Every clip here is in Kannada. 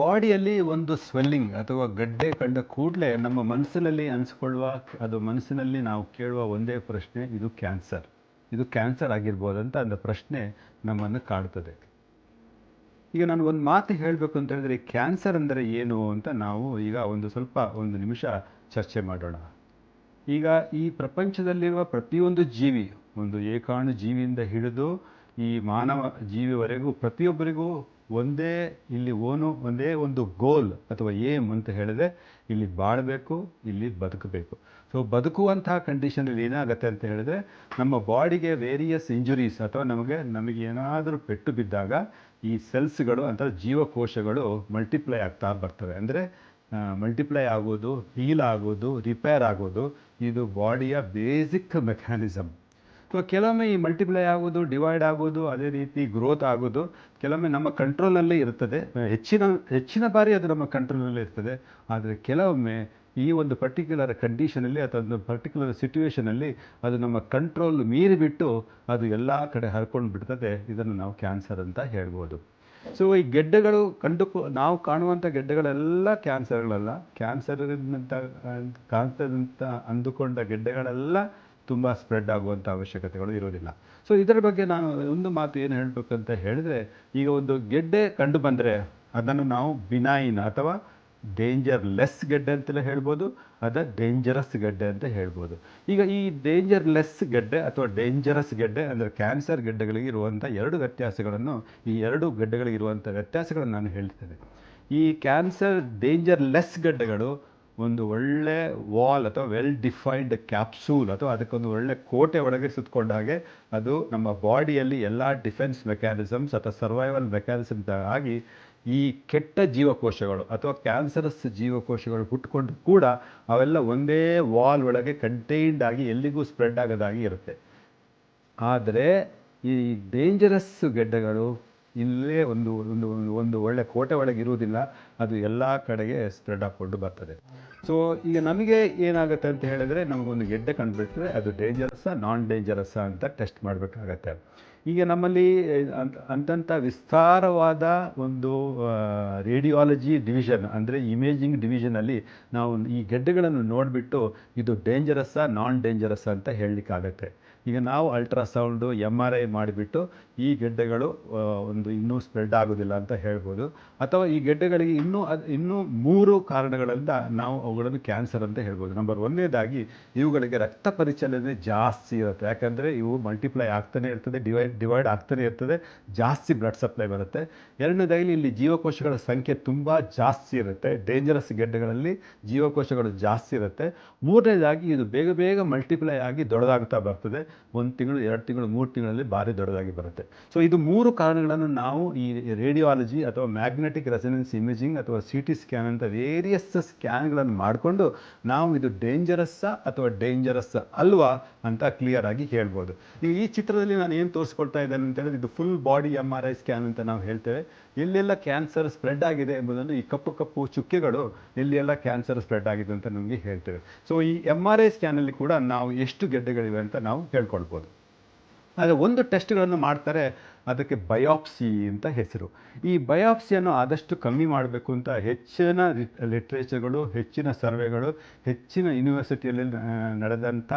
ಬಾಡಿಯಲ್ಲಿ ಒಂದು ಸ್ವೆಲ್ಲಿಂಗ್ ಅಥವಾ ಗಡ್ಡೆ ಕಂಡ ಕೂಡಲೇ ನಮ್ಮ ಮನಸ್ಸಿನಲ್ಲಿ ಅನಿಸ್ಕೊಳ್ಳುವ, ಅದು ಮನಸ್ಸಿನಲ್ಲಿ ನಾವು ಕೇಳುವ ಒಂದೇ ಪ್ರಶ್ನೆ, ಇದು ಕ್ಯಾನ್ಸರ್ ಇದು ಕ್ಯಾನ್ಸರ್ ಆಗಿರ್ಬೋದಂತ ಅಂತ ಪ್ರಶ್ನೆ ನಮ್ಮನ್ನು ಕಾಡ್ತದೆ. ಈಗ ನಾನು ಒಂದು ಮಾತು ಹೇಳಬೇಕು ಅಂತ ಹೇಳಿದ್ರೆ ಕ್ಯಾನ್ಸರ್ ಅಂದರೆ ಏನು ಅಂತ ನಾವು ಈಗ ಒಂದು ಸ್ವಲ್ಪ ಒಂದು ನಿಮಿಷ ಚರ್ಚೆ ಮಾಡೋಣ. ಈಗ ಈ ಪ್ರಪಂಚದಲ್ಲಿರುವ ಪ್ರತಿಯೊಂದು ಜೀವಿ, ಒಂದು ಏಕಾಣು ಜೀವಿಯಿಂದ ಹಿಡಿದು ಈ ಮಾನವ ಜೀವಿವರೆಗೂ ಪ್ರತಿಯೊಬ್ಬರಿಗೂ ಒಂದೇ ಇಲ್ಲಿ ಓನು, ಒಂದೇ ಒಂದು ಗೋಲ್ ಅಥವಾ ಏಮ್ ಅಂತ ಹೇಳಿದ್ರೆ ಇಲ್ಲಿ ಬಾಳಬೇಕು, ಇಲ್ಲಿ ಬದುಕಬೇಕು. ಸೊ ಬದುಕುವಂತಹ ಕಂಡೀಷನಲ್ಲಿ ಏನಾಗುತ್ತೆ ಅಂತ ಹೇಳಿದ್ರೆ ನಮ್ಮ ಬಾಡಿಗೆ ವೇರಿಯಸ್ ಇಂಜುರೀಸ್ ಅಥವಾ ನಮಗೆ ನಮಗೆ ಏನಾದರೂ ಪೆಟ್ಟು ಬಿದ್ದಾಗ ಈ ಸೆಲ್ಸ್ಗಳು ಅಂತ ಜೀವಕೋಶಗಳು ಮಲ್ಟಿಪ್ಲೈ ಆಗ್ತಾ ಬರ್ತವೆ. ಅಂದರೆ ಮಲ್ಟಿಪ್ಲೈ ಆಗೋದು ಹೀಲ್ ಆಗೋದು ರಿಪೇರ್ ಆಗೋದು, ಇದು ಬಾಡಿಯ ಬೇಸಿಕ್ ಮೆಕ್ಯಾನಿಸಮ್ ಸೊ ಕೆಲವೊಮ್ಮೆ ಈ ಮಲ್ಟಿಪ್ಲೈ ಆಗೋದು ಡಿವೈಡ್ ಆಗೋದು ಅದೇ ರೀತಿ ಗ್ರೋತ್ ಆಗೋದು ಕೆಲವೊಮ್ಮೆ ನಮ್ಮ ಕಂಟ್ರೋಲ್ನಲ್ಲೇ ಇರ್ತದೆ. ಹೆಚ್ಚಿನ ಹೆಚ್ಚಿನ ಬಾರಿ ಅದು ನಮ್ಮ ಕಂಟ್ರೋಲ್ನಲ್ಲೇ ಇರ್ತದೆ. ಆದರೆ ಕೆಲವೊಮ್ಮೆ ಈ ಒಂದು ಪರ್ಟಿಕ್ಯುಲರ್ ಕಂಡೀಷನಲ್ಲಿ ಅಥವಾ ಒಂದು ಪರ್ಟಿಕ್ಯುಲರ್ ಸಿಚುವೇಷನಲ್ಲಿ ಅದು ನಮ್ಮ ಕಂಟ್ರೋಲ್ ಮೀರಿಬಿಟ್ಟು ಅದು ಎಲ್ಲ ಕಡೆ ಹರ್ಕೊಂಡು ಬಿಡ್ತದೆ. ಇದನ್ನು ನಾವು ಕ್ಯಾನ್ಸರ್ ಅಂತ ಹೇಳ್ಬೋದು. ಸೊ ಈ ಗೆಡ್ಡೆಗಳು ಕಂಡು ನಾವು ಕಾಣುವಂಥ ಗೆಡ್ಡೆಗಳೆಲ್ಲ ಕ್ಯಾನ್ಸರ್ಗಳಲ್ಲ ಕ್ಯಾನ್ಸರ್ ಅಂತ ಅಂದುಕೊಂಡ ಗೆಡ್ಡೆಗಳೆಲ್ಲ ತುಂಬ ಸ್ಪ್ರೆಡ್ ಆಗುವಂಥ ಅವಶ್ಯಕತೆಗಳು ಇರೋದಿಲ್ಲ. ಸೊ ಇದರ ಬಗ್ಗೆ ನಾನು ಒಂದು ಮಾತು ಏನು ಹೇಳಬೇಕಂತ ಹೇಳಿದ್ರೆ, ಈಗ ಒಂದು ಗೆಡ್ಡೆ ಕಂಡು ಬಂದರೆ ಅದನ್ನು ನಾವು ಬಿನಾಯಿನ್ ಅಥವಾ ಡೇಂಜರ್ ಲೆಸ್ ಗೆಡ್ಡೆ ಅಂತಲೇ ಹೇಳ್ಬೋದು, ಅದ ಡೇಂಜರಸ್ ಗೆಡ್ಡೆ ಅಂತ ಹೇಳ್ಬೋದು. ಈಗ ಈ ಡೇಂಜರ್ ಲೆಸ್ ಗೆಡ್ಡೆ ಅಥವಾ ಡೇಂಜರಸ್ ಗೆಡ್ಡೆ ಅಂದರೆ ಕ್ಯಾನ್ಸರ್ ಗೆಡ್ಡೆಗಳಿಗೆ ಇರುವಂಥ ಎರಡು ವ್ಯತ್ಯಾಸಗಳನ್ನು, ಈ ಎರಡು ಗೆಡ್ಡೆಗಳಿಗೆ ಇರುವಂಥ ವ್ಯತ್ಯಾಸಗಳನ್ನು ನಾನು ಹೇಳ್ತೇನೆ. ಈ ಕ್ಯಾನ್ಸರ್ ಡೇಂಜರ್ ಲೆಸ್ ಗೆಡ್ಡೆಗಳು ಒಂದು ಒಳ್ಳೆ ವಾಲ್ ಅಥವಾ ವೆಲ್ ಡಿಫೈನ್ಡ್ ಕ್ಯಾಪ್ಸೂಲ್ ಅಥವಾ ಅದಕ್ಕೊಂದು ಒಳ್ಳೆ ಕೋಟೆ ಒಳಗೆ ಸುತ್ತಕೊಂಡ ಹಾಗೆ ಅದು ನಮ್ಮ ಬಾಡಿಯಲ್ಲಿ ಎಲ್ಲ ಡಿಫೆನ್ಸ್ ಮೆಕ್ಯಾನಿಸಮ್ಸ್ ಅಥವಾ ಸರ್ವೈವಲ್ ಮೆಕ್ಯಾನಿಸಮ್ಸ್ ಆಗಿ ಈ ಕೆಟ್ಟ ಜೀವಕೋಶಗಳು ಅಥವಾ ಕ್ಯಾನ್ಸರಸ್ ಜೀವಕೋಶಗಳು ಹುಟ್ಕೊಂಡು ಕೂಡ ಅವೆಲ್ಲ ಒಂದೇ ವಾಲ್ ಒಳಗೆ ಕಂಟೈನ್ಡ್ ಆಗಿ ಎಲ್ಲಿಗೂ ಸ್ಪ್ರೆಡ್ ಆಗೋದಾಗಿ ಇರುತ್ತೆ. ಆದರೆ ಈ ಡೇಂಜರಸ್ ಗೆಡ್ಡೆಗಳು ಇಲ್ಲೇ ಒಂದು ಒಂದು, ಒಂದು- ಒಳ್ಳೆ ಕೋಟೆ ಒಳಗೆ ಇರುವುದಿಲ್ಲ, ಅದು ಎಲ್ಲ ಕಡೆಗೆ ಸ್ಪ್ರೆಡ್ ಹಾಕ್ಕೊಂಡು ಬರ್ತದೆ. ಸೊ ಈಗ ನಮಗೆ ಏನಾಗುತ್ತೆ ಅಂತ ಹೇಳಿದ್ರೆ ನಮಗೊಂದು ಗೆಡ್ಡೆ ಕಂಡುಬಿಟ್ರೆ ಅದು ಡೇಂಜರಸ್ ನಾನ್ ಡೇಂಜರಸ್ ಅಂತ ಟೆಸ್ಟ್ ಮಾಡಬೇಕಾಗತ್ತೆ. ಈಗ ನಮ್ಮಲ್ಲಿ ಅಂತ ಅಂತಂಥ ವಿಸ್ತಾರವಾದ ಒಂದು ರೇಡಿಯಾಲಜಿ ಡಿವಿಷನ್ ಅಂದರೆ ಇಮೇಜಿಂಗ್ ಡಿವಿಷನಲ್ಲಿ ನಾವು ಈ ಗೆಡ್ಡೆಗಳನ್ನು ನೋಡಿಬಿಟ್ಟು ಇದು ಡೇಂಜರಸ್ಸಾ ನಾನ್ ಡೇಂಜರಸ್ ಅಂತ ಹೇಳಲಿಕ್ಕಾಗತ್ತೆ. ಈಗ ನಾವು ಅಲ್ಟ್ರಾಸೌಂಡು ಎಂ ಆರ್ ಐ ಮಾಡಿಬಿಟ್ಟು ಈ ಗೆಡ್ಡೆಗಳು ಒಂದು ಇನ್ನೂ ಸ್ಪ್ರೆಡ್ ಆಗೋದಿಲ್ಲ ಅಂತ ಹೇಳ್ಬೋದು. ಅಥವಾ ಈ ಗೆಡ್ಡೆಗಳಿಗೆ ಇನ್ನೂ ಅದು, ಇನ್ನೂ ಮೂರು ಕಾರಣಗಳಿಂದ ನಾವು ಅವುಗಳನ್ನು ಕ್ಯಾನ್ಸರ್ ಅಂತ ಹೇಳ್ಬೋದು. ನಂಬರ್ ಒಂದನೇದಾಗಿ, ಇವುಗಳಿಗೆ ರಕ್ತ ಪರಿಚಲನೆ ಜಾಸ್ತಿ ಇರುತ್ತೆ. ಯಾಕಂದರೆ ಇವು ಮಲ್ಟಿಪ್ಲೈ ಆಗ್ತಾನೆ ಇರ್ತದೆ, ಡಿವೈಡ್ ಡಿವೈಡ್ ಆಗ್ತಾನೆ ಇರ್ತದೆ, ಜಾಸ್ತಿ ಬ್ಲಡ್ ಸಪ್ಲೈ ಬರುತ್ತೆ. ಎರಡನೇದಾಗಿ, ಇಲ್ಲಿ ಜೀವಕೋಶಗಳ ಸಂಖ್ಯೆ ತುಂಬ ಜಾಸ್ತಿ ಇರುತ್ತೆ. ಡೇಂಜರಸ್ ಗೆಡ್ಡೆಗಳಲ್ಲಿ ಜೀವಕೋಶಗಳು ಜಾಸ್ತಿ ಇರುತ್ತೆ. ಮೂರನೇದಾಗಿ, ಇದು ಬೇಗ ಬೇಗ ಮಲ್ಟಿಪ್ಲೈ ಆಗಿ ದೊಡ್ಡದಾಗ್ತಾ ಬರ್ತದೆ. ಒಂದು ತಿಂಗಳು, ಎರಡು ತಿಂಗಳು, ಮೂರು ತಿಂಗಳಲ್ಲಿ ಭಾರಿ ದೊಡ್ಡದಾಗಿ ಬರುತ್ತೆ. ಸೊ ಇದು ಮೂರು ಕಾರಣಗಳನ್ನು ನಾವು ಈ ರೇಡಿಯಾಲಜಿ ಅಥವಾ ಮ್ಯಾಗ್ನೆಟಿಕ್ ರೆಸನೆನ್ಸ್ ಇಮೇಜಿಂಗ್ ಅಥವಾ ಸಿ ಟಿ ಸ್ಕ್ಯಾನ್ ಅಂತ ವೇರಿಯಸ್ ಸ್ಕ್ಯಾನ್ಗಳನ್ನು ಮಾಡಿಕೊಂಡು ನಾವು ಇದು ಡೇಂಜರಸ್ಸ ಅಥವಾ ಡೇಂಜರಸ್ ಅಲ್ವಾ ಅಂತ ಕ್ಲಿಯರ್ ಆಗಿ ಹೇಳ್ಬೋದು. ಈಗ ಈ ಚಿತ್ರದಲ್ಲಿ ನಾನು ಏನು ತೋರಿಸ್ಕೊಳ್ತಾ ಇದ್ದೇನೆ ಅಂತ ಹೇಳಿದ್ರೆ ಇದು full body M R I scan ಅಂತ ನಾವು ಹೇಳ್ತೇವೆ. ಎಲ್ಲೆಲ್ಲ ಕ್ಯಾನ್ಸರ್ ಸ್ಪ್ರೆಡ್ ಆಗಿದೆ ಎಂಬುದನ್ನು ಈ ಕಪ್ಪು ಕಪ್ಪು ಚುಕ್ಕೆಗಳು ಎಲ್ಲೆಲ್ಲ ಕ್ಯಾನ್ಸರ್ ಸ್ಪ್ರೆಡ್ ಆಗಿದೆ ಅಂತ ನಮಗೆ ಹೇಳ್ತೇವೆ. ಸೊ ಈ ಎಂ ಆರ್ ಐ ಸ್ಕ್ಯಾನಲ್ಲಿ ಕೂಡ ನಾವು ಎಷ್ಟು ಗೆಡ್ಡೆಗಳಿವೆ ಅಂತ ನಾವು ಹೇಳ್ಕೊಳ್ಬೋದು. ಆದರೆ ಒಂದು ಟೆಸ್ಟ್ಗಳನ್ನು ಮಾಡ್ತಾರೆ ಅದಕ್ಕೆ ಬಯಾಪ್ಸಿ ಅಂತ ಹೆಸರು. ಈ ಬಯಾಪ್ಸಿಯನ್ನು ಆದಷ್ಟು ಕಮ್ಮಿ ಮಾಡಬೇಕು ಅಂತ ಹೆಚ್ಚಿನ ಲಿಟ್ರೇಚರ್ಗಳು, ಹೆಚ್ಚಿನ ಸರ್ವೆಗಳು, ಹೆಚ್ಚಿನ ಯೂನಿವರ್ಸಿಟಿಯಲ್ಲಿ ನಡೆದಂಥ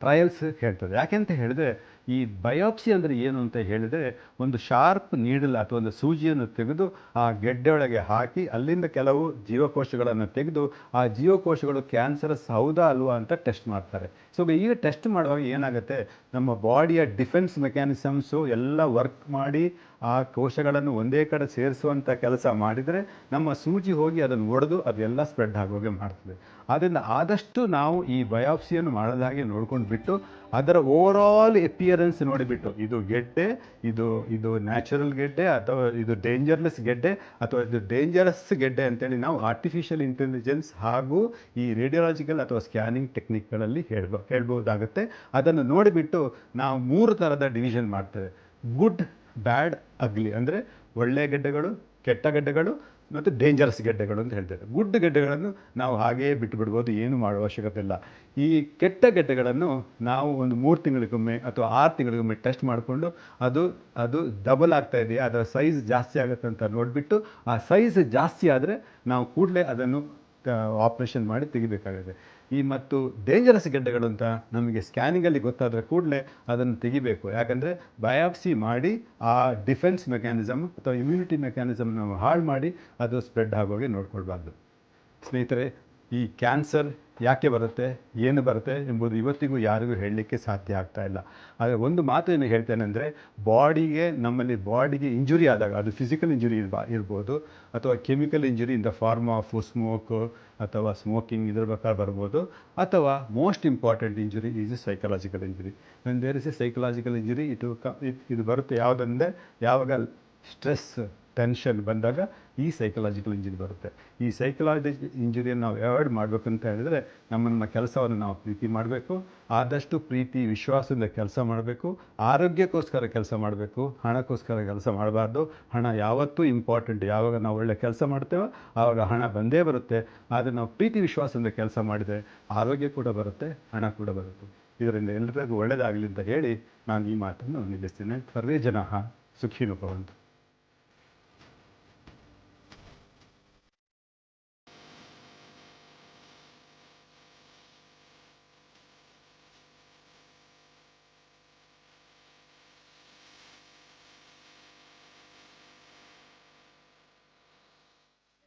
ಟ್ರಯಲ್ಸ್ ಹೇಳ್ತದೆ. ಯಾಕೆಂತ ಹೇಳಿದ್ರೆ, ಈ ಬಯೋಪ್ಸಿ ಅಂದರೆ ಏನು ಅಂತ ಹೇಳಿದರೆ, ಒಂದು ಶಾರ್ಪ್ ನೀಡಲ್ ಅಥವಾ ಒಂದು ಸೂಜಿಯನ್ನು ತೆಗೆದು ಆ ಗೆಡ್ಡೆಯೊಳಗೆ ಹಾಕಿ, ಅಲ್ಲಿಂದ ಕೆಲವು ಜೀವಕೋಶಗಳನ್ನು ತೆಗೆದು, ಆ ಜೀವಕೋಶಗಳು ಕ್ಯಾನ್ಸರಸ್ ಹೌದಾ ಅಲ್ವಾ ಅಂತ ಟೆಸ್ಟ್ ಮಾಡ್ತಾರೆ. ಸೊ ಈಗ ಟೆಸ್ಟ್ ಮಾಡುವಾಗ ಏನಾಗುತ್ತೆ, ನಮ್ಮ ಬಾಡಿಯ ಡಿಫೆನ್ಸ್ ಮೆಕ್ಯಾನಿಸಮ್ಸು ಎಲ್ಲ ವರ್ಕ್ ಮಾಡಿ ಆ ಕೋಶಗಳನ್ನು ಒಂದೇ ಕಡೆ ಸೇರಿಸುವಂಥ ಕೆಲಸ ಮಾಡಿದರೆ ನಮ್ಮ ಸೂಜಿ ಹೋಗಿ ಅದನ್ನು ಒಡೆದು ಅದೆಲ್ಲ ಸ್ಪ್ರೆಡ್ ಆಗೋಗೆ ಮಾಡ್ತದೆ. ಆದ್ದರಿಂದ ಆದಷ್ಟು ನಾವು ಈ ಬಯಾಪ್ಸಿಯನ್ನು ಮಾಡದಾಗೆ ನೋಡ್ಕೊಂಡು ಬಿಟ್ಟು ಅದರ ಓವರಾಲ್ ಎಪಿಯರೆನ್ಸ್ ನೋಡಿಬಿಟ್ಟು, ಇದು ಗೆಡ್ಡೆ, ಇದು ಇದು ನ್ಯಾಚುರಲ್ ಗೆಡ್ಡೆ ಅಥವಾ ಇದು ಡೇಂಜರ್ಲೆಸ್ ಗೆಡ್ಡೆ ಅಥವಾ ಇದು ಡೇಂಜರಸ್ ಗೆಡ್ಡೆ ಅಂತೇಳಿ ನಾವು ಆರ್ಟಿಫಿಷಿಯಲ್ ಇಂಟೆಲಿಜೆನ್ಸ್ ಹಾಗೂ ಈ ರೇಡಿಯಾಲಜಿಕಲ್ ಅಥವಾ ಸ್ಕ್ಯಾನಿಂಗ್ ಟೆಕ್ನಿಕ್ಗಳಲ್ಲಿ ಹೇಳ್ಬೋ, ಹೇಳ್ಬೋದಾಗುತ್ತೆ. ಅದನ್ನು ನೋಡಿಬಿಟ್ಟು ನಾವು ಮೂರು ಥರದ ಡಿವಿಷನ್ ಮಾಡ್ತೇವೆ. ಗುಡ್ ಬ್ಯಾಡ್ ಅಗ್ಲಿ ಅಂದರೆ ಒಳ್ಳೆಯ ಗೆಡ್ಡೆಗಳು, ಕೆಟ್ಟ ಗೆಡ್ಡೆಗಳು ಮತ್ತು ಡೇಂಜರಸ್ ಗೆಡ್ಡೆಗಳು ಅಂತ ಹೇಳ್ತಾರೆ. ಗುಡ್ ಗೆಡ್ಡೆಗಳನ್ನು ನಾವು ಹಾಗೇ ಬಿಟ್ಟು ಬಿಡ್ಬೋದು ಏನು ಮಾಡುವ ಅವಶ್ಯಕತೆ ಇಲ್ಲ. ಈ ಕೆಟ್ಟ ಗೆಡ್ಡೆಗಳನ್ನು ನಾವು ಒಂದು ಮೂರು ತಿಂಗಳಿಗೊಮ್ಮೆ ಅಥವಾ ಆರು ತಿಂಗಳಿಗೊಮ್ಮೆ ಟೆಸ್ಟ್ ಮಾಡಿಕೊಂಡು ಅದು ಅದು ಡಬಲ್ ಆಗ್ತಾ ಇದೆಯಾ ಅದರ ಸೈಜ್ ಜಾಸ್ತಿ ಆಗುತ್ತೆ ಅಂತ ನೋಡಿಬಿಟ್ಟು ಆ ಸೈಜ್ ಜಾಸ್ತಿ ಆದರೆ ನಾವು ಕೂಡಲೇ ಅದನ್ನು ಆಪ್ರೇಷನ್ ಮಾಡಿ ತೆಗಿಬೇಕಾಗುತ್ತೆ. ಈ ಮತ್ತು ಡೇಂಜರಸ್ ಗೆಡ್ಡೆಗಳು ಅಂತ ನಮಗೆ ಸ್ಕ್ಯಾನಿಂಗಲ್ಲಿ ಗೊತ್ತಾದರೆ ಕೂಡಲೇ ಅದನ್ನು ತೆಗಿಬೇಕು. ಯಾಕಂದರೆ ಬಯಾಪ್ಸಿ ಮಾಡಿ ಆ ಡಿಫೆನ್ಸ್ ಮೆಕ್ಯಾನಿಸಮ್ ಅಥವಾ ಇಮ್ಯುನಿಟಿ ಮೆಕ್ಯಾನಿಸಮ್ ನಾವು ಹಾಳು ಮಾಡಿ ಅದು ಸ್ಪ್ರೆಡ್ ಆಗೋಗೆ ನೋಡ್ಕೊಳ್ಬಾರ್ದು. ಸ್ನೇಹಿತರೆ ಈ ಕ್ಯಾನ್ಸರ್ ಯಾಕೆ ಬರುತ್ತೆ, ಏನು ಬರುತ್ತೆ ಎಂಬುದು ಇವತ್ತಿಗೂ ಯಾರಿಗೂ ಹೇಳಲಿಕ್ಕೆ ಸಾಧ್ಯ ಆಗ್ತಾ ಇಲ್ಲ. ಆದರೆ ಒಂದು ಮಾತು ಏನು ಹೇಳ್ತೇನೆ ಅಂದರೆ, ಬಾಡಿಗೆ ನಮ್ಮಲ್ಲಿ ಬಾಡಿಗೆ ಇಂಜುರಿ ಆದಾಗ, ಅದು ಫಿಸಿಕಲ್ ಇಂಜುರಿ ಇರ್ಬೋದು, ಅಥವಾ chemical injury in the form of smoke ಅಥವಾ ಸ್ಮೋಕಿಂಗ್ ಇದ್ರ ಪ್ರಕಾರ ಬರ್ಬೋದು, ಅಥವಾ most important injury is a psychological injury ನನ್ನ ಇಸ್ ಸೈಕಲಾಜಿಕಲ್ ಇಂಜುರಿ ಇದು ಕ ಇದು ಬರುತ್ತೆ ಯಾವುದಂದರೆ, ಯಾವಾಗ ಸ್ಟ್ರೆಸ್ ಟೆನ್ಷನ್ ಬಂದಾಗ ಈ ಸೈಕಲಾಜಿಕಲ್ ಇಂಜುರಿ ಬರುತ್ತೆ. ಈ ಸೈಕಲಾಜಿಕಲ್ ಇಂಜುರಿಯನ್ನು ನಾವು ಅವಾಯ್ಡ್ ಮಾಡಬೇಕಂತ ಹೇಳಿದ್ರೆ ನಮ್ಮನ್ನ ಕೆಲಸವನ್ನು ನಾವು ಪ್ರೀತಿ ಮಾಡಬೇಕು. ಆದಷ್ಟು ಪ್ರೀತಿ, ವಿಶ್ವಾಸದಿಂದ ಕೆಲಸ ಮಾಡಬೇಕು. ಆರೋಗ್ಯಕ್ಕೋಸ್ಕರ ಕೆಲಸ ಮಾಡಬೇಕು. ಹಣಕ್ಕೋಸ್ಕರ ಕೆಲಸ ಮಾಡಬಾರ್ದು. ಹಣ ಯಾವತ್ತೂ ಇಂಪಾರ್ಟೆಂಟ್ ಯಾವಾಗ ನಾವು ಒಳ್ಳೆ ಕೆಲಸ ಮಾಡ್ತೇವೋ ಆವಾಗ ಹಣ ಬಂದೇ ಬರುತ್ತೆ. ಆದರೆ ನಾವು ಪ್ರೀತಿ, ವಿಶ್ವಾಸದಿಂದ ಕೆಲಸ ಮಾಡಿದರೆ ಆರೋಗ್ಯ ಕೂಡ ಬರುತ್ತೆ, ಹಣ ಕೂಡ ಬರುತ್ತೆ. ಇದರಿಂದ ಎಲ್ರಿಗೂ ಒಳ್ಳೆಯದಾಗಲಿ ಅಂತ ಹೇಳಿ ನಾನು ಈ ಮಾತನ್ನು ನಿಲ್ಲಿಸ್ತೇನೆ. ಸರ್ವೇ ಜನ, ಸುಖಿನೂ ಭವಂತು.